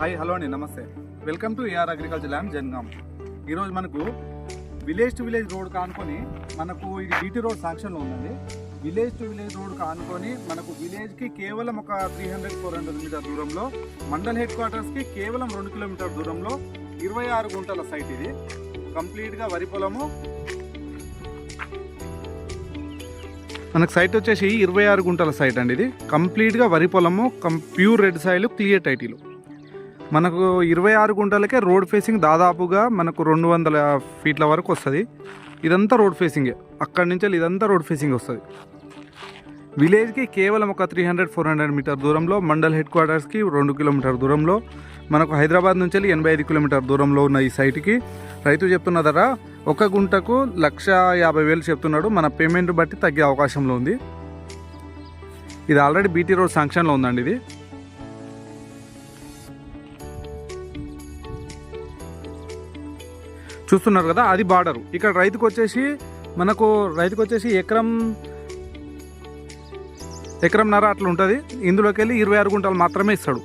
Hi hello అండి నమస్తే. Welcome to AR agriculture land Jangaon. ఈరోజు మనకు విలేజ్ టు విలేజ్ రోడ్ కానుకొని మనకు ఇది బీటీ రోడ్ సాంక్షన్లో ఉందండి. విలేజ్ టు విలేజ్ రోడ్ కానుకొని మనకు విలేజ్కి కేవలం ఒక three hundred four hundred meter దూరంలో మండల్ హెడ్ క్వార్టర్స్కి కేవలం రెండు కిలోమీటర్ దూరంలో ఇరవై ఆరు గుంటల సైట్ ఇది. కంప్లీట్గా వరి పొలము. మనకు సైట్ వచ్చేసి ఇరవై ఆరు గుంటల సైట్ అండి ఇది. కంప్లీట్గా వరి పొలము cum pure red soil clear title. మనకు ఇరవై ఆరు గుంటలకే రోడ్ ఫేసింగ్ దాదాపుగా మనకు రెండు వందల ఫీట్ల వరకు వస్తుంది. ఇదంతా రోడ్ ఫేసింగే అక్కడి నుంచి ఇదంతా రోడ్ ఫేసింగ్ వస్తుంది. విలేజ్కి కేవలం ఒక three hundred four hundred meter దూరంలో మండల్ హెడ్ క్వార్టర్స్కి రెండు కిలోమీటర్ దూరంలో మనకు హైదరాబాద్ నుంచి ఎనభై ఐదు కిలోమీటర్ దూరంలో ఉన్న ఈ సైట్కి రైతు చెప్తున్న ధర ఒక గుంటకు లక్ష యాభై వేలు చెప్తున్నాడు. మన పేమెంట్ బట్టి తగ్గే అవకాశంలో ఉంది. ఇది ఆల్రెడీ బీటీ రోడ్ శాంక్షన్లో ఉందండి ఇది. చూస్తున్నారు కదా అది బార్డర్ ఇక్కడ రైతుకు వచ్చేసి మనకు రైతుకు వచ్చేసి ఎకరం ఎకరం నర అట్లా ఉంటుంది ఇందులోకి వెళ్ళి ఇరవై ఆరు గుంటలు మాత్రమే ఇస్తాడు